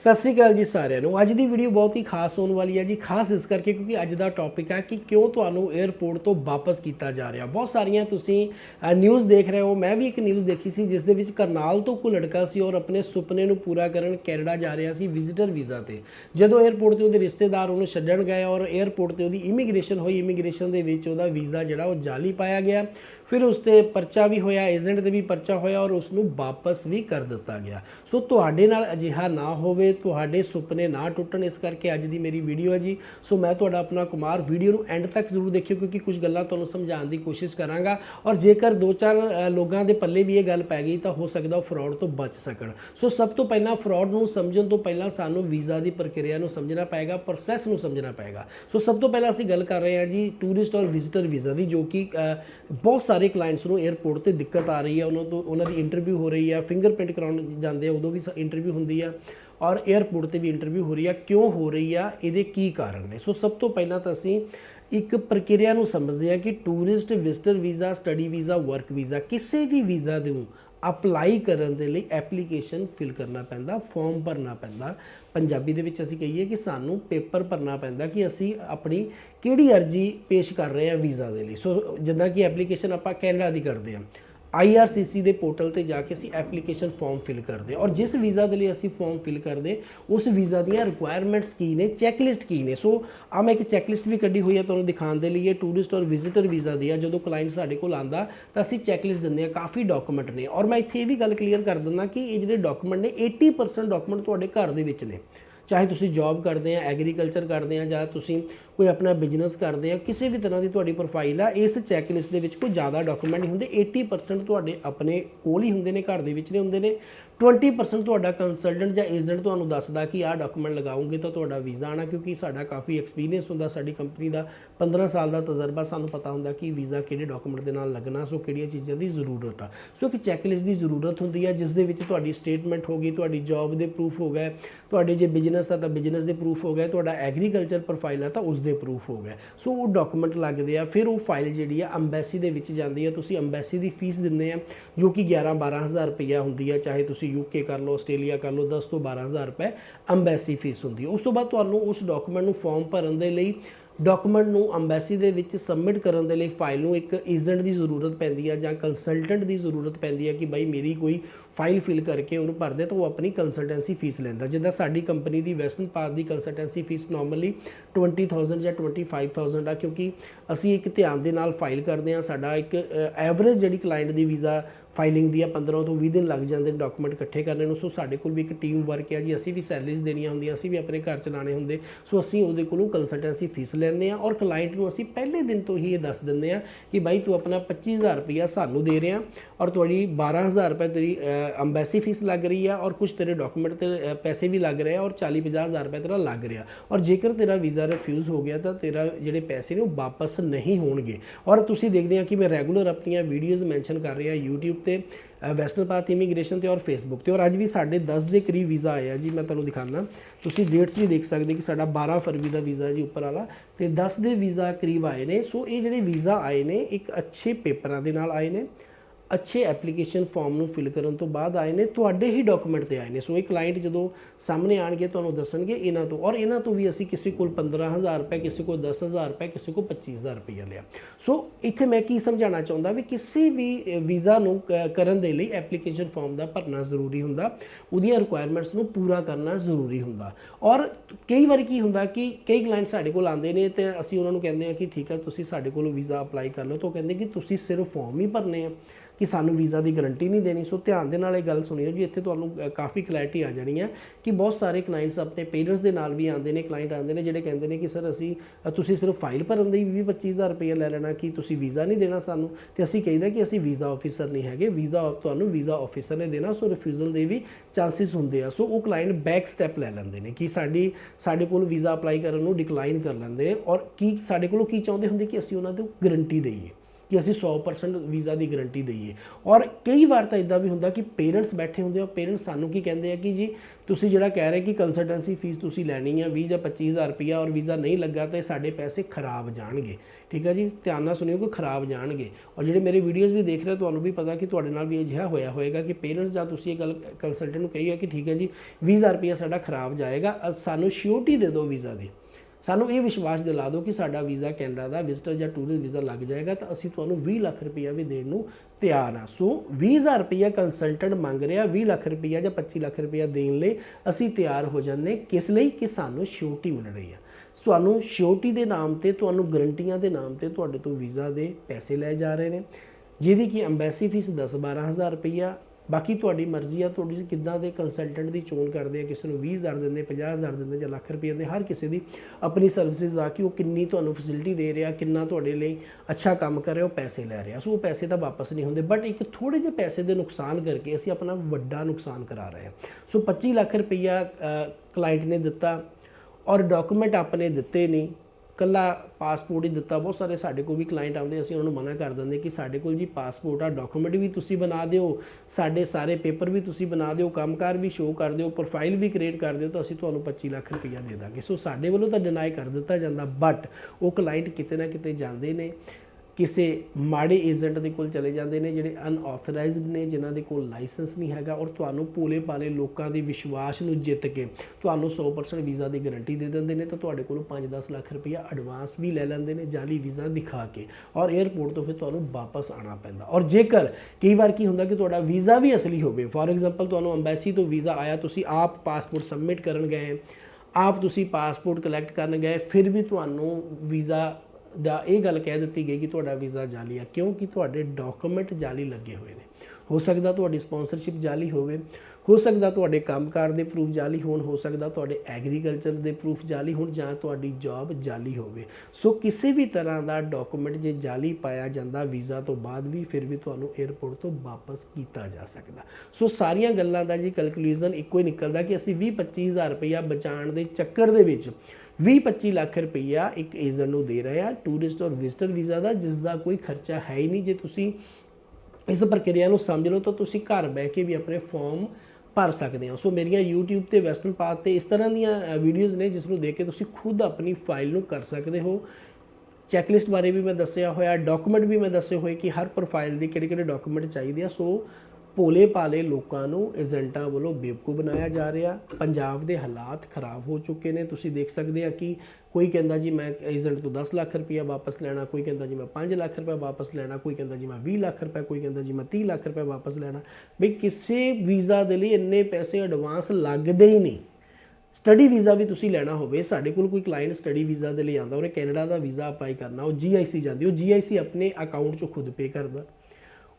ਸਤਿ ਸ੍ਰੀ ਅਕਾਲ ਜੀ ਸਾਰਿਆਂ ਨੂੰ। ਅੱਜ ਦੀ ਵੀਡੀਓ ਬਹੁਤ ਹੀ ਖਾਸ ਹੋਣ ਵਾਲੀ ਹੈ ਜੀ, ਖਾਸ ਇਸ ਕਰਕੇ ਕਿਉਂਕਿ ਅੱਜ ਦਾ ਟੌਪਿਕ ਹੈ ਕਿ ਕਿਉਂ ਤੁਹਾਨੂੰ 에어ਪੋਰਟ ਤੋਂ ਵਾਪਸ ਕੀਤਾ ਜਾ ਰਿਹਾ। ਬਹੁਤ ਸਾਰੀਆਂ ਤੁਸੀਂ ਨਿਊਜ਼ ਦੇਖ ਰਹੇ ਹੋ। ਮੈਂ ਵੀ ਇੱਕ ਨਿਊਜ਼ ਦੇਖੀ ਸੀ, ਜਿਸ ਦੇ ਵਿੱਚ ਕਰਨਾਲ ਤੋਂ ਕੋਈ ਲੜਕਾ ਸੀ ਔਰ ਆਪਣੇ ਸੁਪਨੇ ਨੂੰ ਪੂਰਾ ਕਰਨ ਕੈਨੇਡਾ ਜਾ ਰਿਹਾ ਸੀ ਵਿਜ਼ਿਟਰ ਵੀਜ਼ਾ ਤੇ। ਜਦੋਂ 에어ਪੋਰਟ ਤੇ ਉਹਦੇ ਰਿਸ਼ਤੇਦਾਰ ਉਹਨੂੰ ਛੱਡਣ ਗਏ ਔਰ 에어ਪੋਰਟ ਤੇ ਉਹਦੀ ਇਮੀਗ੍ਰੇਸ਼ਨ ਹੋਈ ਇਮੀਗ੍ਰੇਸ਼ਨ ਦੇ ਵਿੱਚ ਉਹਦਾ ਵੀਜ਼ਾ ਜਿਹੜਾ ਉਹ ਜਾਲੀ ਪਾਇਆ ਗਿਆ। ਫਿਰ ਉਸ ਤੇ ਪਰਚਾ ਵੀ ਹੋਇਆ ਏਜੰਟ ਤੇ ਵੀ ਪਰਚਾ ਹੋਇਆ ਔਰ ਉਸ ਨੂੰ ਵਾਪਸ ਵੀ ਕਰ ਦਿੱਤਾ ਗਿਆ। ਸੋ ਤੁਹਾਡੇ ਨਾਲ ਅਜਿਹਾ ਨਾ ਹੋਵੇ ਤੁਹਾਡੇ ਸੁਪਨੇ ਨਾ ਟੁੱਟਣ, ਇਸ ਕਰਕੇ ਅੱਜ ਦੀ ਮੇਰੀ ਵੀਡੀਓ ਹੈ ਜੀ। ਸੋ ਮੈਂ ਤੁਹਾਡਾ ਆਪਣਾ ਕੁਮਾਰ ਵੀਡੀਓ ਨੂੰ ਐਂਡ ਤੱਕ ਜ਼ਰੂਰ ਦੇਖਿਓ, ਕਿਉਂਕਿ ਕੁਝ ਗੱਲਾਂ ਤੁਹਾਨੂੰ ਸਮਝਾਉਣ ਦੀ ਕੋਸ਼ਿਸ਼ ਕਰਾਂਗਾ। ਔਰ ਜੇਕਰ ਦੋ ਚਾਰ ਲੋਕਾਂ ਦੇ ਪੱਲੇ ਵੀ ਇਹ ਗੱਲ ਪੈ ਗਈ, ਤਾਂ ਹੋ ਸਕਦਾ ਉਹ ਫਰਾਡ ਤੋਂ ਬਚ ਸਕਣ। ਸੋ ਸਭ ਤੋਂ ਪਹਿਲਾਂ ਫਰਾਡ ਨੂੰ ਸਮਝਣ ਤੋਂ ਪਹਿਲਾਂ ਸਾਨੂੰ ਵੀਜ਼ਾ ਦੀ ਪ੍ਰਕਿਰਿਆ ਨੂੰ ਸਮਝਣਾ ਪਏਗਾ ਪ੍ਰੋਸੈਸ ਨੂੰ ਸਮਝਣਾ ਪਏਗਾ। ਸੋ ਸਭ ਤੋਂ ਪਹਿਲਾਂ ਅਸੀਂ ਗੱਲ ਕਰ ਰਹੇ ਹਾਂ ਜੀ ਟੂਰਿਸਟ ਔਰ ਵਿਜ਼ਿਟਰ ਵੀਜ਼ਾ ਦੀ, ਜੋ ਕਿ ਬਹੁਤ ਸਾਰੇ ਕਲਾਇੰਟਸ ਨੂੰ 에ਅਰਪੋਰਟ ਤੇ ਦਿੱਕਤ ਆ ਰਹੀ ਹੈ। ਉਹਨਾਂ ਤੋਂ, ਉਹਨਾਂ ਦੀ ਇੰਟਰਵਿਊ ਹੋ ਰਹੀ ਹੈ ਫਿੰਗਰਪ੍ਰਿੰਟ ਕਰਾਉਣ ਜਾਂਦੇ ਆ, ਉਦੋਂ ਵੀ ਇੰਟਰਵਿਊ ਹੁੰਦੀ ਆ। ਔਰ 에ਅਰਪੋਰਟ ਤੇ ਵੀ ਇੰਟਰਵਿਊ ਹੋ ਰਹੀ ਆ। ਕਿਉਂ ਹੋ ਰਹੀ ਆ? ਇਹਦੇ ਕੀ ਕਾਰਨ ਨੇ? ਸੋ ਸਭ ਤੋਂ ਪਹਿਲਾਂ ਤਾਂ ਅਸੀਂ ਇੱਕ ਪ੍ਰਕਿਰਿਆ ਨੂੰ ਸਮਝਦੇ ਆ ਕਿ tourist visitor visa study visa work visa ਕਿਸੇ ਵੀ ਵੀਜ਼ਾ ਦੇ ਅਪਲਾਈ ਕਰਨ ਦੇ ਲਈ ਐਪਲੀਕੇਸ਼ਨ ਫਿਲ ਕਰਨਾ ਪੈਂਦਾ ਫਾਰਮ ਭਰਨਾ ਪੈਂਦਾ। ਪੰਜਾਬੀ ਦੇ ਵਿੱਚ ਅਸੀਂ ਕਹੀਏ ਕਿ ਸਾਨੂੰ ਪੇਪਰ ਭਰਨਾ ਪੈਂਦਾ ਕਿ ਅਸੀਂ ਆਪਣੀ ਕਿਹੜੀ ਅਰਜ਼ੀ ਪੇਸ਼ ਕਰ ਰਹੇ ਹਾਂ ਵੀਜ਼ਾ ਦੇ ਲਈ। ਸੋ ਜਿੱਦਾਂ ਕਿ ਐਪਲੀਕੇਸ਼ਨ ਆਪਾਂ ਕੈਨੇਡਾ ਦੀ ਕਰਦੇ ਹਾਂ। IRCC ਦੇ ਪੋਰਟਲ ਤੇ ਜਾ ਕੇ ਅਸੀਂ ਐਪਲੀਕੇਸ਼ਨ ਫਾਰਮ ਫਿਲ ਕਰਦੇ ਹਾਂ। ਔਰ ਜਿਸ ਵੀਜ਼ਾ ਦੇ ਲਈ ਅਸੀਂ ਫਾਰਮ ਫਿਲ ਕਰਦੇ, ਉਸ ਵੀਜ਼ਾ ਦੀਆਂ ਰਿਕੁਆਇਰਮੈਂਟਸ ਕੀ ਨੇ ਚੈੱਕ ਲਿਸਟ ਕੀ ਨੇ? ਸੋ ਆ ਮੈਂ ਇੱਕ ਚੈੱਕ ਲਿਸਟ ਵੀ ਕੱਢੀ ਹੋਈ ਹੈ ਤੁਹਾਨੂੰ ਦਿਖਾਉਣ ਦੇ ਲਈ। ਇਹ ਟੂਰਿਸਟ ਔਰ ਵਿਜ਼ਿਟਰ ਵੀਜ਼ਾ ਦੀ ਆ। ਜਦੋਂ ਕਲਾਇੰਟ ਸਾਡੇ ਕੋਲ ਆਂਦਾ ਤਾਂ ਅਸੀਂ ਚੈੱਕ ਲਿਸਟ ਦਿੰਦੇ ਆ ਕਾਫੀ ਡਾਕੂਮੈਂਟ ਨੇ। ਔਰ ਮੈਂ ਇੱਥੇ ਇਹ ਵੀ ਗੱਲ ਕਲੀਅਰ ਕਰ ਦਿੰਦਾ ਕਿ ਇਹ ਜਿਹੜੇ ਡਾਕੂਮੈਂਟ ਨੇ 80% ਡਾਕੂਮੈਂਟ ਤੁਹਾਡੇ ਘਰ ਦੇ ਵਿੱਚ ਨੇ। ਚਾਹੇ ਤੁਸੀਂ ਜੌਬ ਕਰਦੇ ਆ ਐਗਰੀਕਲਚਰ ਕਰਦੇ ਆ, ਜਾਂ ਤੁਸੀਂ ਕੋਈ ਆਪਣਾ ਬਿਜ਼ਨਸ ਕਰਦੇ ਆ, ਕਿਸੇ ਵੀ ਤਰ੍ਹਾਂ ਦੀ ਤੁਹਾਡੀ ਪ੍ਰੋਫਾਈਲ ਆ, ਇਸ ਚੈੱਕ ਲਿਸਟ ਦੇ ਵਿੱਚ ਕੋਈ ਜ਼ਿਆਦਾ ਡਾਕੂਮੈਂਟ ਨਹੀਂ ਹੁੰਦੇ। 80% ਤੁਹਾਡੇ ਆਪਣੇ ਕੋਲ ਹੀ ਹੁੰਦੇ ਨੇ, ਘਰ ਦੇ ਵਿੱਚ ਨੇ ਹੁੰਦੇ ਨੇ। 20% ਤੁਹਾਡਾ ਕੰਸਲਟੈਂਟ ਜਾਂ ਏਜੰਟ ਤੁਹਾਨੂੰ ਦੱਸਦਾ ਕਿ ਆਹ ਡਾਕੂਮੈਂਟ ਲਗਾਉਂਗੇ ਤਾਂ ਤੁਹਾਡਾ ਵੀਜ਼ਾ ਆਣਾ ਕਿਉਂਕਿ ਸਾਡਾ ਕਾਫੀ ਐਕਸਪੀਰੀਅੰਸ ਹੁੰਦਾ, ਸਾਡੀ ਕੰਪਨੀ ਦਾ 15 ਸਾਲ ਦਾ ਤਜਰਬਾ, ਸਾਨੂੰ ਪਤਾ ਹੁੰਦਾ ਕਿ ਵੀਜ਼ਾ ਕਿਹੜੇ ਡਾਕੂਮੈਂਟ ਦੇ ਨਾਲ ਲੱਗਣਾ, ਸੋ ਕਿਹੜੀਆਂ ਚੀਜ਼ਾਂ ਦੀ ਜ਼ਰੂਰਤ ਆ। ਸੋ ਇੱਕ ਚੈੱਕ ਲਿਸਟ ਦੀ ਜ਼ਰੂਰਤ ਹੁੰਦੀ ਹੈ ਜਿਸ ਦੇ ਵਿੱਚ ਤੁਹਾਡੀ ਸਟੇਟਮੈਂਟ ਹੋ ਗਈ, ਤੁਹਾਡੀ ਜੌਬ ਦੇ ਪ੍ਰੂਫ ਹੋ ਗਏ, ਤੁਹਾਡੇ ਜੇ ਬਿਜ਼ਨਸ ਆ ਤਾਂ ਬਿਜ਼ਨਸ ਦੇ ਪ੍ਰੂਫ ਹੋ ਗਏ, ਤੁਹਾਡਾ ਐਗਰੀਕਲਚਰ ਪ੍ਰੋਫਾਈਲ ਆ ਤਾਂ ਉਸ ਦੇ ਪ੍ਰੂਫ ਹੋ ਗਏ। ਸੋ ਉਹ ਡਾਕੂਮੈਂਟ ਲੱਗਦੇ ਆ, ਫਿਰ ਉਹ ਫਾਈਲ ਜਿਹੜੀ ਆ ਅੰਬੈਸੀ ਦੇ ਵਿੱਚ ਜਾਂਦੀ ਆ। ਤੁਸੀਂ ਅੰਬੈਸੀ ਦੀ ਫੀਸ ਦਿੰਦੇ ਆ, ਜੋ ਕਿ 11 12000 ਰੁਪਈਆ ਹੁੰਦੀ ਆ, ਚਾਹੇ ਤੁਸੀਂ ਯੂਕੇ ਕਰ ਲਓ, ਆਸਟ੍ਰੇਲੀਆ ਕਰ ਲਓ 10 ਤੋਂ 12000 ਰੁਪਏ ਅੰਬੈਸੀ ਫੀਸ ਹੁੰਦੀ ਹੈ। ਉਸ ਤੋਂ ਬਾਅਦ ਤੁਹਾਨੂੰ ਉਸ ਡਾਕੂਮੈਂਟ ਨੂੰ ਫਾਰਮ ਭਰਨ ਦੇ ਲਈ ਡਾਕੂਮੈਂਟ ਨੂੰ ਅੰਬੈਸੀ ਦੇ ਵਿੱਚ ਸਬਮਿਟ ਕਰਨ ਦੇ ਲਈ ਫਾਈਲ ਨੂੰ ਇੱਕ ਏਜੰਟ ਦੀ ਜ਼ਰੂਰਤ ਪੈਂਦੀ ਹੈ ਜਾਂ ਕੰਸਲਟੈਂਟ ਦੀ ਜ਼ਰੂਰਤ ਪੈਂਦੀ ਹੈ ਕਿ ਭਾਈ ਮੇਰੀ ਕੋਈ ਫਾਈਲ ਫਿਲ ਕਰਕੇ ਉਹਨੂੰ ਭਰ ਦੇ ਤਾਂ ਉਹ ਆਪਣੀ ਕੰਸਲਟੈਂਸੀ ਫੀਸ ਲੈਂਦਾ। ਜਿੱਦਾਂ ਸਾਡੀ ਕੰਪਨੀ ਦੀ ਵੈਸਟਰਨ ਪਾਸ ਦੀ ਕੰਸਲਟੈਂਸੀ ਫੀਸ ਨਾਰਮਲੀ 20000 ਜਾਂ 25000 ਆ, ਕਿਉਂਕਿ ਅਸੀਂ ਇੱਕ ਧਿਆਨ ਦੇ ਨਾਲ ਫਾਈਲ ਕਰਦੇ ਹਾਂ ਸਾਡਾ ਇੱਕ ਐਵਰੇਜ ਜਿਹੜੀ ਕਲਾਇੰਟ ਦੀ ਵੀਜ਼ਾ ਫਾਈਲਿੰਗ ਦੀ ਆ 15 ਤੋਂ 20 ਦਿਨ ਲੱਗ ਜਾਂਦੇ ਨੇ ਡਾਕੂਮੈਂਟ ਇਕੱਠੇ ਕਰਨ ਨੂੰ। ਸੋ ਸਾਡੇ ਕੋਲ ਵੀ ਇੱਕ ਟੀਮ ਵਰਕ ਹੈ ਜੀ। ਅਸੀਂ ਵੀ ਸੈਲਰੀਜ਼ ਦੇਣੀਆਂ ਹੁੰਦੀਆਂ, ਅਸੀਂ ਵੀ ਆਪਣੇ ਘਰ ਚਲਾਣੇ ਹੁੰਦੇ। ਸੋ ਅਸੀਂ ਉਹਦੇ ਕੋਲੋਂ ਕੰਸਲਟੈਂਸੀ ਫੀਸ ਲੈਂਦੇ ਆ ਔਰ ਕਲਾਇੰਟ ਨੂੰ ਅਸੀਂ ਪਹਿਲੇ ਦਿਨ ਤੋਂ ਹੀ ਇਹ ਦੱਸ ਦਿੰਦੇ ਆ ਕਿ ਬਾਈ ਤੂੰ ਆਪਣਾ 25000 ਰੁਪਇਆ ਸਾਨੂੰ ਦੇ ਰਿਹਾ ਔਰ ਤੁਹਾਡੀ 12000 ਰੁਪਏ ਤੇਰੀ ਅੰਬੈਸੀ ਫੀਸ ਲੱਗ ਰਹੀ ਆ ਔਰ ਕੁਝ ਤੇਰੇ ਡਾਕੂਮੈਂਟ ਤੇ ਪੈਸੇ ਵੀ ਲੱਗ ਰਹੇ ਆ ਔਰ 40 50000 ਰੁਪਏ ਤੇਰਾ ਲੱਗ ਰਿਹਾ। ਔਰ ਜੇਕਰ ਤੇਰਾ ਵੀਜ਼ਾ ਰਿਫਿਊਜ਼ ਹੋ ਗਿਆ ਤਾਂ ਤੇਰਾ ਜਿਹੜੇ ਪੈਸੇ ਨੇ ਉਹ ਵਾਪਸ ਨਹੀਂ ਹੋਣਗੇ। ਔਰ ਤੁਸੀਂ ਦੇਖਦੇ ਆ ਕਿ ਮੈਂ ਰੈਗੂਲਰ ਆਪਣੀਆਂ ਵੀਡੀਓਜ਼ ਮੈਂਸ਼ਨ ਕਰ ਰਿਹਾ YouTube ਤੇ ਵੈਸਟਰਨ ਭਾਰਤ ਇਮੀਗ੍ਰੇਸ਼ਨ ਤੇ ਔਰ ਫੇਸਬੁੱਕ ਤੇ। ਔਰ ਅੱਜ ਵੀ ਸਾਡੇ 10 ਦੇ ਕਰੀਬ ਵੀਜ਼ਾ ਆਏ ਆ ਜੀ, ਮੈਂ ਤੁਹਾਨੂੰ ਦਿਖਾਉਣਾ ਤੁਸੀਂ ਡੇਟਸ ਵੀ ਦੇਖ ਸਕਦੇ ਕਿ ਸਾਡਾ 12 ਫਰਵਰੀ ਦਾ ਵੀਜ਼ਾ ਜੀ ਉੱਪਰ ਵਾਲਾ। ਤੇ 10 ਦੇ ਵੀਜ਼ਾ ਕਰੀਬ ਆਏ ਨੇ। ਸੋ ਇਹ ਜਿਹੜੇ ਵੀਜ਼ਾ ਆਏ ਨੇ, ਇੱਕ ਅੱਛੇ ਪੇਪਰਾਂ ਦੇ ਨਾਲ ਆਏ ਨੇ। ਅੱਛੇ ਐਪਲੀਕੇਸ਼ਨ ਫਾਰਮ ਨੂੰ ਫਿਲ ਕਰਨ ਤੋਂ ਬਾਅਦ ਆਏ ਨੇ, ਤੁਹਾਡੇ ਹੀ ਡਾਕੂਮੈਂਟ ਤੇ ਆਏ ਨੇ। ਸੋ ਇਹ ਕਲਾਇੰਟ ਜਦੋਂ ਸਾਹਮਣੇ ਆਣਗੇ, ਤੁਹਾਨੂੰ ਦੱਸਣਗੇ ਇਹਨਾਂ ਤੋਂ। ਔਰ ਇਹਨਾਂ ਤੋਂ ਵੀ ਅਸੀਂ ਕਿਸੇ ਕੋਲ 15000 ਰੁਪਏ, ਕਿਸੇ ਕੋਲ 10000 ਰੁਪਏ, ਕਿਸੇ ਕੋਲ 25000 ਰੁਪਏ ਲਿਆ। ਸੋ ਇੱਥੇ ਮੈਂ ਕੀ ਸਮਝਾਉਣਾ ਚਾਹੁੰਦਾ ਵੀ ਕਿਸੇ ਵੀ ਵੀਜ਼ਾ ਨੂੰ ਕਰਨ ਦੇ ਲਈ ਐਪਲੀਕੇਸ਼ਨ ਫਾਰਮ ਦਾ ਭਰਨਾ ਜ਼ਰੂਰੀ ਹੁੰਦਾ। ਉਹਦੀਆਂ ਰਿਕੁਆਇਰਮੈਂਟਸ ਨੂੰ ਪੂਰਾ ਕਰਨਾ ਜ਼ਰੂਰੀ ਹੁੰਦਾ। ਔਰ ਕਈ ਵਾਰ ਕੀ ਹੁੰਦਾ ਕਿ ਕਈ ਕਲਾਇੰਟ ਸਾਡੇ ਕੋਲ ਆਉਂਦੇ ਨੇ ਤੇ ਅਸੀਂ ਉਹਨਾਂ ਨੂੰ ਕਹਿੰਦੇ ਆ ਕਿ ਠੀਕ ਆ ਤੁਸੀਂ ਸਾਡੇ ਕੋਲ ਵੀਜ਼ਾ ਅਪਲਾਈ ਕਰ ਲਓ। ਤਾਂ ਉਹ ਕਹਿੰਦੇ ਕਿ ਤੁਸੀਂ ਸਿਰਫ ਫਾਰਮ ਹੀ ਭਰਨੇ ਆ। ਕਿ ਸਾਨੂੰ ਵੀਜ਼ਾ ਦੀ ਗਾਰੰਟੀ ਨਹੀਂ ਦੇਣੀ। ਸੋ ਧਿਆਨ ਦੇ ਨਾਲ ਇਹ ਗੱਲ ਸੁਣਿਓ ਜੀ, ਇੱਥੇ ਤੁਹਾਨੂੰ ਕਾਫੀ ਕਲੈਰਿਟੀ ਆ ਜਾਣੀ ਹੈ ਕਿ ਬਹੁਤ ਸਾਰੇ ਕਲਾਇੰਟਸ ਆਪਣੇ ਪੇਰੈਂਟਸ ਦੇ ਨਾਲ ਵੀ ਆਉਂਦੇ ਨੇ ਕਲਾਇੰਟ ਆਉਂਦੇ ਨੇ, ਜਿਹੜੇ ਕਹਿੰਦੇ ਨੇ ਕਿ ਸਰ ਅਸੀਂ ਤੁਸੀਂ ਸਿਰਫ ਫਾਈਲ ਭਰਨ ਦੇ ਵੀ 25000 ਰੁਪਏ ਲੈ ਲੈਣਾ ਕਿ ਤੁਸੀਂ ਵੀਜ਼ਾ ਨਹੀਂ ਦੇਣਾ ਸਾਨੂੰ। ਤੇ ਅਸੀਂ ਕਹਿੰਦਾ ਕਿ ਅਸੀਂ ਵੀਜ਼ਾ ਆਫੀਸਰ ਨਹੀਂ ਹੈਗੇ, ਵੀਜ਼ਾ ਤੁਹਾਨੂੰ ਵੀਜ਼ਾ ਆਫੀਸਰ ਨੇ ਦੇਣਾ। ਸੋ ਰਿਫਿਊਜ਼ਲ ਦੇ ਵੀ ਚਾਂਸਸ ਹੁੰਦੇ ਆ। ਸੋ ਉਹ ਕਲਾਇੰਟ ਬੈਕ ਸਟੈਪ ਲੈ ਲੈਂਦੇ ਨੇ ਕਿ ਸਾਡੀ, ਸਾਡੇ ਕੋਲ ਵੀਜ਼ਾ ਅਪਲਾਈ ਕਰਨ ਨੂੰ ਡਿਕਲਾਈਨ ਕਰ ਲੈਂਦੇ ਨੇ। ਔਰ ਕੀ, ਸਾਡੇ ਕੋਲੋਂ ਕੀ ਚਾਹੁੰਦੇ ਹੁੰਦੇ ਕਿ ਅਸੀਂ ਉਹਨਾਂ ਨੂੰ ਗਾਰੰਟੀ ਦਈਏ? ਕਿ ਅਸੀਂ 100% ਵੀਜ਼ਾ ਦੀ ਗਾਰੰਟੀ ਦਈਏ। ਔਰ ਕਈ ਵਾਰ ਤਾਂ ਇਦਾਂ ਵੀ ਹੁੰਦਾ ਕਿ ਪੇਰੈਂਟਸ ਬੈਠੇ ਹੁੰਦੇ ਆ ਪੇਰੈਂਟਸ ਸਾਨੂੰ ਕੀ ਕਹਿੰਦੇ ਆ ਕਿ ਜੀ, ਤੁਸੀਂ ਜਿਹੜਾ ਕਹਿ ਰਹੇ ਕਿ ਕੰਸਲਟੈਂਸੀ ਫੀਸ ਤੁਸੀਂ ਲੈਣੀ ਆ 20 ਜਾਂ 25000 ਰੁਪਇਆ ਔਰ ਵੀਜ਼ਾ ਨਹੀਂ ਲੱਗਾ ਤੇ ਸਾਡੇ ਪੈਸੇ ਖਰਾਬ ਜਾਣਗੇ। ਠੀਕ ਹੈ ਜੀ? ਧਿਆਨ ਨਾਲ ਸੁਣਿਓ ਕਿ ਖਰਾਬ ਜਾਣਗੇ। ਔਰ ਜਿਹੜੇ ਮੇਰੇ ਵੀਡੀਓਜ਼ ਵੀ ਦੇਖ ਰਹੇ ਤੁਹਾਨੂੰ ਵੀ ਪਤਾ ਕਿ ਤੁਹਾਡੇ ਨਾਲ ਵੀ ਅਜਿਹਾ ਹੋਇਆ ਹੋਵੇਗਾ ਕਿ ਪੇਰੈਂਟਸ ਜਾਂ ਤੁਸੀਂ ਇਹ ਗੱਲ ਕੰਸਲਟੈਂਟ ਨੂੰ ਕਹੀ ਹੈ ਕਿ ਠੀਕ ਹੈ ਜੀ 20000 ਰੁਪਇਆ ਸਾਡਾ ਖਰਾਬ ਜਾਏਗਾ ਸਾਨੂੰ ਸ਼ਿਓਰਟੀ ਦੇ ਦਿਓ ਵੀਜ਼ਾ ਦੀ। ਸਾਨੂੰ ਇਹ ਵਿਸ਼ਵਾਸ ਦਿਲਾ ਦਿਓ ਕਿ ਸਾਡਾ ਵੀਜ਼ਾ ਕੈਨੇਡਾ ਦਾ ਵਿਜ਼ਟਰ ਜਾਂ ਟੂਰਿਸਟ ਵੀਜ਼ਾ ਲੱਗ ਜਾਏਗਾ ਤਾਂ ਅਸੀਂ ਤੁਹਾਨੂੰ 20 ਲੱਖ ਰੁਪਈਆ ਵੀ ਦੇਣ ਨੂੰ ਤਿਆਰ ਹਾਂ ਸੋ 20000 ਰੁਪਈਆ ਕੰਸਲਟੈਂਟ ਮੰਗ ਰਿਹਾ 20 ਲੱਖ ਰੁਪਈਆ ਜਾਂ 25 ਲੱਖ ਰੁਪਈਆ ਦੇਣ ਲਈ ਅਸੀਂ ਤਿਆਰ ਹੋ ਜਾਂਦੇ ਕਿਸ ਲਈ? ਕਿ ਸਾਨੂੰ ਸ਼ਿਓਰਟੀ ਮਿਲ ਰਹੀ ਆ। ਤੁਹਾਨੂੰ ਸ਼ਿਓਰਟੀ ਦੇ ਨਾਮ ਤੇ, ਤੁਹਾਨੂੰ ਗਰੰਟੀਆਂ ਦੇ ਨਾਮ ਤੇ ਤੁਹਾਡੇ ਤੋਂ ਵੀਜ਼ਾ ਦੇ ਪੈਸੇ ਲਏ ਜਾ ਰਹੇ ਨੇ, ਜਿਹਦੀ ਕਿ ਐਮਬੈਸੀ ਫੀਸ 10 12000 ਰੁਪਈਆ ਬਾਕੀ ਤੁਹਾਡੀ ਮਰਜ਼ੀ ਆ, ਤੁਹਾਡੀ ਕਿੱਦਾਂ ਦੇ ਕੰਸਲਟੈਂਟ ਦੀ ਚੋਣ ਕਰਦੇ ਆ, ਕਿਸੇ ਨੂੰ 20000 ਦਿੰਦੇ 50000 ਦਿੰਦੇ ਜਾਂ ਲੱਖ ਰੁਪਏ ਦਿੰਦੇ, ਹਰ ਕਿਸੇ ਦੀ ਆਪਣੀ ਸਰਵਿਸਿਜ਼ ਆ ਕਿ ਉਹ ਕਿੰਨੀ ਤੁਹਾਨੂੰ ਫੈਸਿਲਿਟੀ ਦੇ ਰਿਹਾ, ਕਿੰਨਾ ਤੁਹਾਡੇ ਲਈ ਅੱਛਾ ਕੰਮ ਕਰ ਰਿਹਾ, ਉਹ ਪੈਸੇ ਲੈ ਰਿਹਾ। ਸੋ ਉਹ ਪੈਸੇ ਤਾਂ ਵਾਪਸ ਨਹੀਂ ਹੁੰਦੇ ਬਟ ਇੱਕ ਥੋੜੇ ਜਿਹੇ ਪੈਸੇ ਦੇ ਨੁਕਸਾਨ ਕਰਕੇ ਅਸੀਂ ਆਪਣਾ ਵੱਡਾ ਨੁਕਸਾਨ ਕਰਾ ਰਹੇ ਹਾਂ। ਸੋ 25 ਲੱਖ ਰੁਪਈਆ ਕਲਾਇੰਟ ਨੇ ਦਿੱਤਾ ਔਰ ਡਾਕੂਮੈਂਟ ਆਪਣੇ ਦਿੱਤੇ ਨਹੀਂ ਕੱਲਾ ਪਾਸਪੋਰਟ ਹੀ ਦਿੱਤਾ, ਬਹੁਤ ਸਾਰੇ ਸਾਡੇ ਕੋਲ ਵੀ ਕਲਾਇੰਟ ਆਉਂਦੇ, ਅਸੀਂ ਉਹਨਾਂ ਨੂੰ ਮਨਾ ਕਰ ਦਿੰਦੇ ਕਿ ਸਾਡੇ ਕੋਲ ਜੀ ਪਾਸਪੋਰਟ ਆ ਡਾਕੂਮੈਂਟ ਵੀ ਤੁਸੀਂ ਬਣਾ ਦਿਓ, ਸਾਡੇ ਸਾਰੇ ਪੇਪਰ ਵੀ ਤੁਸੀਂ ਬਣਾ ਦਿਓ, ਕੰਮਕਾਰ ਵੀ ਸ਼ੋਅ ਕਰ ਦਿਓ ਪ੍ਰੋਫਾਈਲ ਵੀ ਕ੍ਰੀਏਟ ਕਰ ਦਿਓ, ਤਾਂ ਅਸੀਂ ਤੁਹਾਨੂੰ 25 ਲੱਖ ਰੁਪਈਆ ਦੇ ਦਾਂਗੇ। ਸੋ ਸਾਡੇ ਵੱਲੋਂ ਤਾਂ ਡਿਨਾਈ ਕਰ ਦਿੱਤਾ ਜਾਂਦਾ ਬਟ ਉਹ ਕਲਾਇੰਟ ਕਿਤੇ ਨਾ ਕਿਤੇ ਜਾਂਦੇ ਨੇ। ਕਿਸੇ ਮਾੜੇ ਏਜੰਟ ਦੇ ਕੋਲ ਚਲੇ ਜਾਂਦੇ ਨੇ, ਜਿਹੜੇ ਅਨਆਥੋਰਾਈਜ਼ਡ ਨੇ, ਜਿਨ੍ਹਾਂ ਦੇ ਕੋਲ ਲਾਇਸੈਂਸ ਨਹੀਂ ਹੈਗਾ ਔਰ ਤੁਹਾਨੂੰ ਭੋਲੇ ਭਾਲੇ ਲੋਕਾਂ ਦੇ ਵਿਸ਼ਵਾਸ ਨੂੰ ਜਿੱਤ ਕੇ ਤੁਹਾਨੂੰ 100% ਵੀਜ਼ਾ ਦੀ ਗਾਰੰਟੀ ਦੇ ਦਿੰਦੇ ਨੇ ਤਾਂ ਤੁਹਾਡੇ ਕੋਲੋਂ 5-10 ਲੱਖ ਰੁਪਇਆ ਐਡਵਾਂਸ ਵੀ ਲੈ ਲੈਂਦੇ ਨੇ ਜਾਲੀ ਵੀਜ਼ਾ ਦਿਖਾ ਕੇ ਔਰ 에ਅਰਪੋਰਟ ਤੋਂ ਫਿਰ ਤੁਹਾਨੂੰ ਵਾਪਸ ਆਣਾ ਪੈਂਦਾ। ਔਰ ਜੇਕਰ ਕਈ ਵਾਰ ਕੀ ਹੁੰਦਾ ਕਿ ਤੁਹਾਡਾ ਵੀਜ਼ਾ ਵੀ ਅਸਲੀ ਹੋਵੇ ਫੋਰ ਐਗਜ਼ਾਮਪਲ ਤੁਹਾਨੂੰ ਅੰਬੈਸੀ ਤੋਂ ਵੀਜ਼ਾ ਆਇਆ, ਤੁਸੀਂ ਆਪ ਪਾਸਪੋਰਟ ਸਬਮਿਟ ਕਰਨ ਗਏ, ਆਪ ਤੁਸੀਂ ਪਾਸਪੋਰਟ ਕਲੈਕਟ ਕਰਨ ਗਏ, ਫਿਰ ਵੀ ਤੁਹਾਨੂੰ ਵੀਜ਼ਾ ਦਾ ਇਹ ਗੱਲ ਕਹਿ ਦਿੱਤੀ ਗਈ ਕਿ ਤੁਹਾਡਾ ਵੀਜ਼ਾ ਜਾਲੀ ਆ, ਕਿਉਂਕਿ ਤੁਹਾਡੇ ਡਾਕੂਮੈਂਟ ਜਾਲੀ ਲੱਗੇ ਹੋਏ ਨੇ। ਹੋ ਸਕਦਾ ਤੁਹਾਡੀ ਸਪਾਂਸਰਸ਼ਿਪ ਜਾਲੀ ਹੋਵੇ, ਹੋ ਸਕਦਾ ਤੁਹਾਡੇ ਕੰਮਕਾਰ ਦੇ ਪ੍ਰੂਫ ਜਾਲੀ ਹੋਣ, ਹੋ ਸਕਦਾ ਤੁਹਾਡੇ ਐਗਰੀਕਲਚਰ ਦੇ ਪ੍ਰੂਫ ਜਾਲੀ ਹੋਣ ਜਾਂ ਤੁਹਾਡੀ ਜੌਬ ਜਾਲੀ ਹੋਵੇ। ਸੋ ਕਿਸੇ ਵੀ ਤਰ੍ਹਾਂ ਦਾ ਡਾਕੂਮੈਂਟ ਜੇ ਜਾਲੀ ਪਾਇਆ ਜਾਂਦਾ, ਵੀਜ਼ਾ ਤੋਂ ਬਾਅਦ ਵੀ ਫਿਰ ਵੀ ਤੁਹਾਨੂੰ 에ਅਰਪੋਰਟ ਤੋਂ ਵਾਪਸ ਕੀਤਾ ਜਾ ਸਕਦਾ। ਸੋ ਸਾਰੀਆਂ ਗੱਲਾਂ ਦਾ ਜੀ ਕੈਲਕੂਲੇਸ਼ਨ ਇੱਕੋ ਹੀ ਨਿਕਲਦਾ ਕਿ ਅਸੀਂ 20 25000 ਰੁਪਇਆ ਬਚਾਉਣ ਦੇ ਚੱਕਰ ਦੇ ਵਿੱਚ 20-25 ਲੱਖ ਰੁਪਈਆ ਇੱਕ ਏਜੰਟ ਨੂੰ ਦੇ ਰਹੇ ਆ। ਟੂਰਿਸਟ ਔਰ ਵਿਜ਼ਟਰ ਵੀਜ਼ਾ ਦਾ, ਜਿਸ ਦਾ ਕੋਈ ਖਰਚਾ ਹੈ ਹੀ ਨਹੀਂ। ਜੇ ਤੁਸੀਂ ਇਸ ਪ੍ਰਕਿਰਿਆ ਨੂੰ ਸਮਝ ਲਓ, ਤਾਂ ਤੁਸੀਂ ਘਰ ਬਹਿ ਕੇ ਵੀ ਆਪਣੇ ਫਾਰਮ ਭਰ ਸਕਦੇ ਹੋ। ਸੋ ਮੇਰੀਆਂ YouTube ਤੇ ਵੈਸਟਰਨ ਪਾਥ ਤੇ ਇਸ ਤਰ੍ਹਾਂ ਦੀਆਂ ਵੀਡੀਓਜ਼ ਨੇ, ਜਿਸ ਨੂੰ ਦੇਖ ਕੇ ਤੁਸੀਂ ਖੁਦ ਆਪਣੀ ਫਾਈਲ ਨੂੰ ਕਰ ਸਕਦੇ ਹੋ। ਚੈੱਕਲਿਸਟ ਬਾਰੇ ਵੀ ਮੈਂ ਦੱਸਿਆ ਹੋਇਆ ਡਾਕੂਮੈਂਟ ਵੀ ਮੈਂ ਦੱਸੇ ਹੋਏ ਕਿ ਹਰ ਪ੍ਰੋਫਾਈਲ ਦੇ ਕਿਹੜੇ ਕਿਹੜੇ ਡਾਕੂਮੈਂਟ ਚਾਹੀਦੇ ਆ। ਸੋ ਭੋਲੇ ਪਾਲੇ ਲੋਕਾਂ ਨੂੰ ਏਜੰਟਾਂ ਵੱਲੋਂ ਬੇਵਕੂ ਬਣਾਇਆ ਜਾ ਰਿਹਾ। ਪੰਜਾਬ ਦੇ ਹਾਲਾਤ ਖਰਾਬ ਹੋ ਚੁੱਕੇ ਨੇ। ਤੁਸੀਂ ਦੇਖ ਸਕਦੇ ਆ ਕਿ ਕੋਈ ਕਹਿੰਦਾ ਜੀ ਮੈਂ ਏਜੰਟ ਤੋਂ 10 ਲੱਖ ਰੁਪਇਆ ਵਾਪਸ ਲੈਣਾ, ਕੋਈ ਕਹਿੰਦਾ ਜੀ ਮੈਂ 5 ਲੱਖ ਰੁਪਇਆ ਵਾਪਸ ਲੈਣਾ, ਕੋਈ ਕਹਿੰਦਾ ਜੀ ਮੈਂ 20 ਲੱਖ ਰੁਪਇਆ, ਕੋਈ ਕਹਿੰਦਾ ਜੀ ਮੈਂ 30 ਲੱਖ ਰੁਪਇਆ ਵਾਪਸ ਲੈਣਾ। ਵੀ ਕਿਸੇ ਵੀਜ਼ਾ ਦੇ ਲਈ ਇੰਨੇ ਪੈਸੇ ਐਡਵਾਂਸ ਲੱਗਦੇ ਹੀ ਨਹੀਂ। ਸਟੱਡੀ ਵੀਜ਼ਾ ਵੀ ਤੁਸੀਂ ਲੈਣਾ ਹੋਵੇ, ਸਾਡੇ ਕੋਲ ਕੋਈ ਕਲਾਇੰਟ ਸਟੱਡੀ ਵੀਜ਼ਾ ਦੇ ਲਈ ਆਉਂਦਾ, ਉਹਨੇ ਕੈਨੇਡਾ ਦਾ ਵੀਜ਼ਾ ਅਪਲਾਈ ਕਰਨਾ, ਉਹ ਜੀਆਈਸੀ ਜਾਂਦੀ, ਉਹ ਜੀਆਈਸੀ ਆਪਣੇ ਅਕਾਊਂਟ ਚੋਂ ਖੁਦ ਪੇ ਕਰਦਾ।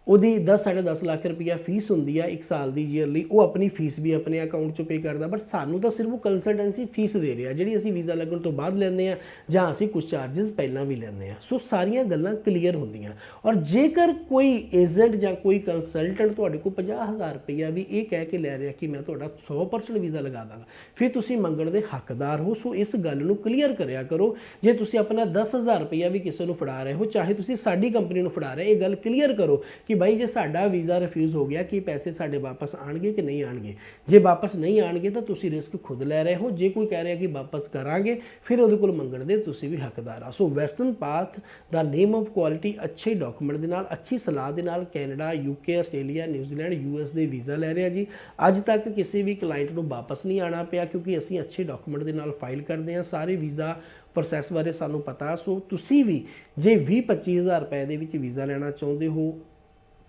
ਉਹਦੀ 10 10.5 ਲੱਖ ਰੁਪਈਆ ਫੀਸ ਹੁੰਦੀ ਆ 1 ਸਾਲ ਦੀ ਜੀਅਰ ਲਈ ਉਹ ਆਪਣੀ ਫੀਸ ਵੀ ਆਪਣੇ ਅਕਾਊਂਟ ਚੋਂ ਪੇ ਕਰਦਾ ਬਟ ਸਾਨੂੰ ਤਾਂ ਸਿਰਫ ਉਹ ਕੰਸਲਟੈਂਸੀ ਫੀਸ ਦੇ ਰਿਹਾ, ਜਿਹੜੀ ਅਸੀਂ ਵੀਜ਼ਾ ਲੱਗਣ ਤੋਂ ਬਾਅਦ ਲੈਂਦੇ ਆ, ਜਾਂ ਅਸੀਂ ਕੁਝ ਚਾਰजेस ਪਹਿਲਾਂ ਵੀ ਲੈਂਦੇ ਆ। ਸੋ ਸਾਰੀਆਂ ਗੱਲਾਂ ਕਲੀਅਰ ਹੁੰਦੀਆਂ। ਔਰ ਜੇਕਰ ਕੋਈ ਏਜੰਟ ਜਾਂ ਕੋਈ ਕੰਸਲਟੈਂਟ ਤੁਹਾਡੇ ਕੋਲ 50000 ਰੁਪਈਆ ਵੀ ਇਹ ਕਹਿ ਕੇ ਲੈ ਰਿਹਾ ਕਿ ਮੈਂ ਤੁਹਾਡਾ 100% ਵੀਜ਼ਾ ਲਗਾ ਦਾਂਗਾ, ਫਿਰ ਤੁਸੀਂ ਮੰਗਣ ਦੇ ਹੱਕਦਾਰ ਹੋ। ਸੋ ਇਸ ਗੱਲ ਨੂੰ ਕਲੀਅਰ ਕਰਿਆ ਕਰੋ। ਜੇ ਤੁਸੀਂ ਆਪਣਾ 10000 ਰੁਪਈਆ ਵੀ ਕਿਸੇ ਨੂੰ ਫੜਾ ਰਹੇ ਹੋ, ਚਾਹੇ ਤੁਸੀਂ ਸਾਡੀ ਕੰਪਨੀ ਨੂੰ ਫੜਾ ਰਹੇ ਇਹ ਗੱਲ ਕਲੀਅਰ ਕਰੋ ਕਿ ਬਾਈ ਜੇ ਸਾਡਾ ਵੀਜ਼ਾ ਰਿਫਿਊਜ਼ ਹੋ ਗਿਆ ਕਿ ਪੈਸੇ ਸਾਡੇ ਵਾਪਸ ਆਣਗੇ ਕਿ ਨਹੀਂ ਆਣਗੇ ਜੇ ਵਾਪਸ ਨਹੀਂ ਆਣਗੇ ਤਾਂ ਤੁਸੀਂ ਰਿਸਕ ਖੁਦ ਲੈ ਰਹੇ ਹੋ। ਜੇ ਕੋਈ ਕਹਿ ਰਿਹਾ ਕਿ ਵਾਪਸ ਕਰਾਂਗੇ, ਫਿਰ ਉਹਦੇ ਕੋਲ ਮੰਗਣ ਦੇ ਤੁਸੀਂ ਵੀ ਹੱਕਦਾਰ ਆ। ਸੋ ਵੈਸਟਰਨ ਪਾਥ ਦਾ ਨੇਮ ਆਫ ਕੁਆਲਿਟੀ ਅੱਛੇ ਡਾਕੂਮੈਂਟ ਦੇ ਨਾਲ, ਅੱਛੀ ਸਲਾਹ ਦੇ ਨਾਲ Canada UK Australia New Zealand US ਦੇ ਵੀਜ਼ਾ ਲੈ ਰਿਹਾ ਜੀ। ਅੱਜ ਤੱਕ ਕਿਸੇ ਵੀ ਕਲਾਇੰਟ ਨੂੰ ਵਾਪਸ ਨਹੀਂ ਆਣਾ ਪਿਆ ਕਿਉਂਕਿ ਅਸੀਂ ਅੱਛੇ ਡਾਕੂਮੈਂਟ ਦੇ ਨਾਲ ਫਾਈਲ ਕਰਦੇ ਹਾਂ। ਸਾਰੇ ਵੀਜ਼ਾ ਪ੍ਰੋਸੈਸ ਬਾਰੇ ਸਾਨੂੰ ਪਤਾ ਸੋ ਤੁਸੀਂ ਵੀ ਜੇ 20 25000 ਰੁਪਏ ਦੇ ਵਿੱਚ ਵੀਜ਼ਾ ਲੈਣਾ ਚਾਹੁੰਦੇ ਹੋ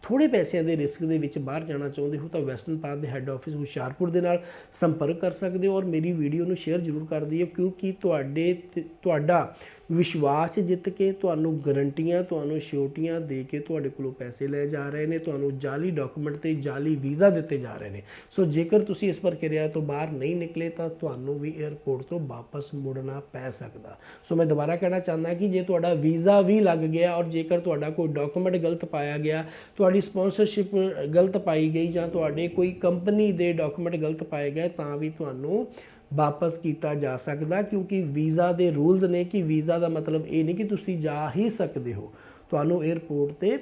ਥੋੜੇ ਪੈਸਿਆਂ ਦੇ ਰਿਸਕ ਦੇ ਵਿੱਚ ਬਾਹਰ ਜਾਣਾ ਚਾਹੁੰਦੇ ਹੋ ਤਾਂ ਵੈਸਟਰਨ ਪਾਥ ਦੇ ਹੈੱਡ ਆਫਿਸ ਹੁਸ਼ਿਆਰਪੁਰ ਦੇ ਨਾਲ ਸੰਪਰਕ ਕਰ ਸਕਦੇ ਹੋ ਔਰ ਮੇਰੀ ਵੀਡੀਓ ਨੂੰ ਸ਼ੇਅਰ ਜ਼ਰੂਰ ਕਰ ਦਿਓ ਕਿਉਂਕਿ ਤੁਹਾਡੇ ਤੇ- ਤੁਹਾਡਾ ਵਿਸ਼ਵਾਸ ਜਿੱਤ ਕੇ ਤੁਹਾਨੂੰ ਗਰੰਟੀਆਂ, ਤੁਹਾਨੂੰ ਸ਼ਿਓਰਟੀਆਂ ਦੇ ਕੇ ਤੁਹਾਡੇ ਕੋਲੋਂ ਪੈਸੇ ਲਏ ਜਾ ਰਹੇ ਨੇ, ਤੁਹਾਨੂੰ ਜਾਲੀ ਡਾਕੂਮੈਂਟ ਤੇ ਜਾਲੀ ਵੀਜ਼ਾ ਦਿੱਤੇ ਜਾ ਰਹੇ ਨੇ। ਸੋ ਜੇਕਰ ਤੁਸੀਂ ਇਸ ਪ੍ਰਕਿਰਿਆ ਤੋਂ ਬਾਹਰ ਨਹੀਂ ਨਿਕਲੇ ਤਾਂ ਤੁਹਾਨੂੰ ਵੀ 에ਅਰਪੋਰਟ ਤੋਂ ਵਾਪਸ ਮੁੜਨਾ ਪੈ ਸਕਦਾ। ਸੋ ਮੈਂ ਦੁਬਾਰਾ ਕਹਿਣਾ ਚਾਹੁੰਦਾ ਕਿ ਜੇ ਤੁਹਾਡਾ ਵੀਜ਼ਾ ਵੀ ਲੱਗ ਗਿਆ ਔਰ ਜੇਕਰ ਤੁਹਾਡਾ ਕੋਈ ਡਾਕੂਮੈਂਟ ਗਲਤ ਪਾਇਆ ਗਿਆ, ਤੁਹਾਡੀ ਸਪਾਂਸਰਸ਼ਿਪ ਗਲਤ ਪਾਈ ਗਈ ਜਾਂ ਤੁਹਾਡੇ ਕੋਈ ਕੰਪਨੀ ਦੇ ਡਾਕੂਮੈਂਟ ਗਲਤ ਪਾਏ ਗਏ, ਤਾਂ ਵੀ ਤੁਹਾਨੂੰ ਵਾਪਸ ਕੀਤਾ ਜਾ ਸਕਦਾ ਕਿਉਂਕਿ ਵੀਜ਼ਾ ਦੇ ਰੂਲਸ ਨੇ ਕਿ ਵੀਜ਼ਾ ਦਾ ਮਤਲਬ ਇਹ ਨਹੀਂ ਕਿ ਤੁਸੀਂ ਜਾ ਹੀ ਸਕਦੇ ਹੋ। ਤੁਹਾਨੂੰ 에ਅਰਪੋਰਟ ਤੇ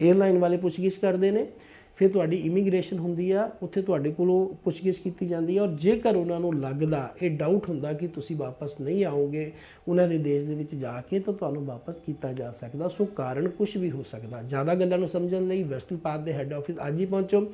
에ਅਰਲਾਈਨ ਵਾਲੇ ਪੁੱਛਗਿੱਛ ਕਰਦੇ ਨੇ, ਫਿਰ ਤੁਹਾਡੀ ਇਮੀਗ੍ਰੇਸ਼ਨ ਹੁੰਦੀ ਆ, ਉੱਥੇ ਤੁਹਾਡੇ ਕੋਲੋਂ ਪੁੱਛਗਿੱਛ ਕੀਤੀ ਜਾਂਦੀ ਹੈ ਔਰ ਜੇਕਰ ਉਹਨਾਂ ਨੂੰ ਲੱਗਦਾ, ਇਹ ਡਾਊਟ ਹੁੰਦਾ ਕਿ ਤੁਸੀਂ ਵਾਪਸ ਨਹੀਂ ਆਓਗੇ ਉਹਨਾਂ ਦੇ ਦੇਸ਼ ਦੇ ਵਿੱਚ ਜਾ ਕੇ, ਤਾਂ ਤੁਹਾਨੂੰ ਵਾਪਸ ਕੀਤਾ ਜਾ ਸਕਦਾ। ਸੋ ਕਾਰਨ ਕੁਝ ਵੀ ਹੋ ਸਕਦਾ। ਜ਼ਿਆਦਾ ਗੱਲਾਂ ਨੂੰ ਸਮਝਣ ਲਈ ਵੈਸਟਰਨ ਪਾਰਕ ਦੇ ਹੈੱਡ ਆਫਿਸ ਅੱਜ ਹੀ ਪਹੁੰਚੋ।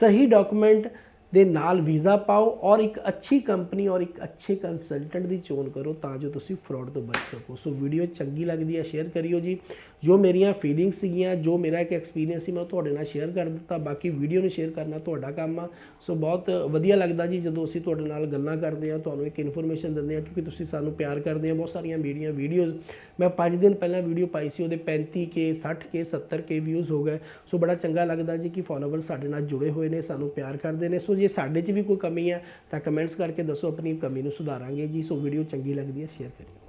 ਸਹੀ ਡਾਕੂਮੈਂਟ ਦੇ ਨਾਲ ਵੀਜ਼ਾ ਪਾਓ ਔਰ ਇੱਕ ਅੱਛੀ ਕੰਪਨੀ ਔਰ ਇੱਕ ਅੱਛੇ ਕੰਸਲਟੈਂਟ ਦੀ ਚੋਣ ਕਰੋ ਤਾਂ ਜੋ ਤੁਸੀਂ ਫਰਾਡ ਤੋਂ ਬਚ ਸਕੋ। ਸੋ ਵੀਡੀਓ ਚੰਗੀ ਲੱਗਦੀ ਹੈ ਸ਼ੇਅਰ ਕਰਿਓ ਜੀ। ਜੋ ਮੇਰੀਆਂ ਫੀਲਿੰਗਸ ਸੀਗੀਆਂ, ਜੋ ਮੇਰਾ ਇੱਕ ਐਕਸਪੀਰੀਅੰਸ ਸੀ, ਮੈਂ ਉਹ ਤੁਹਾਡੇ ਨਾਲ ਸ਼ੇਅਰ ਕਰ ਦਿੱਤਾ। ਬਾਕੀ ਵੀਡੀਓ ਨੂੰ ਸ਼ੇਅਰ ਕਰਨਾ ਤੁਹਾਡਾ ਕੰਮ ਆ। ਸੋ ਬਹੁਤ ਵਧੀਆ ਲੱਗਦਾ ਜੀ ਜਦੋਂ ਅਸੀਂ ਤੁਹਾਡੇ ਨਾਲ ਗੱਲਾਂ ਕਰਦੇ ਹਾਂ, ਤੁਹਾਨੂੰ ਇੱਕ ਇਨਫੋਰਮੇਸ਼ਨ ਦਿੰਦੇ ਹਾਂ, ਕਿਉਂਕਿ ਤੁਸੀਂ ਸਾਨੂੰ ਪਿਆਰ ਕਰਦੇ ਹੋ, ਬਹੁਤ ਸਾਰੀਆਂ ਮੇਰੀਆਂ ਵੀਡੀਓਜ਼ ਮੈਂ 5 ਦਿਨ ਪਹਿਲਾਂ ਵੀਡੀਓ ਪਾਈ ਸੀ, ਉਹਦੇ 35 ਕੇ 60 ਕੇ 70 ਕੇ ਵਿਊਜ਼ ਹੋ ਗਏ। ਸੋ ਬੜਾ ਚੰਗਾ ਲੱਗਦਾ ਜੀ ਕਿ ਫਾਲੋਅਰ ਸਾਡੇ ਨਾਲ ਜੁੜੇ ਹੋਏ ਨੇ, ਸਾਨੂੰ ਪਿਆਰ ਕਰਦੇ ਨੇ। ਸੋ ਜੇ ਸਾਡੇ 'ਚ ਵੀ ਕੋਈ ਕਮੀ ਹੈ ਤਾਂ ਕਮੈਂਟਸ ਕਰਕੇ ਦੱਸੋ, ਆਪਣੀ ਕਮੀ ਨੂੰ ਸੁਧਾਰਾਂਗੇ ਜੀ। ਸੋ ਵੀਡੀਓ ਚੰਗੀ ਲੱਗਦੀ ਹੈ ਸ਼ੇਅਰ ਕਰਿਓ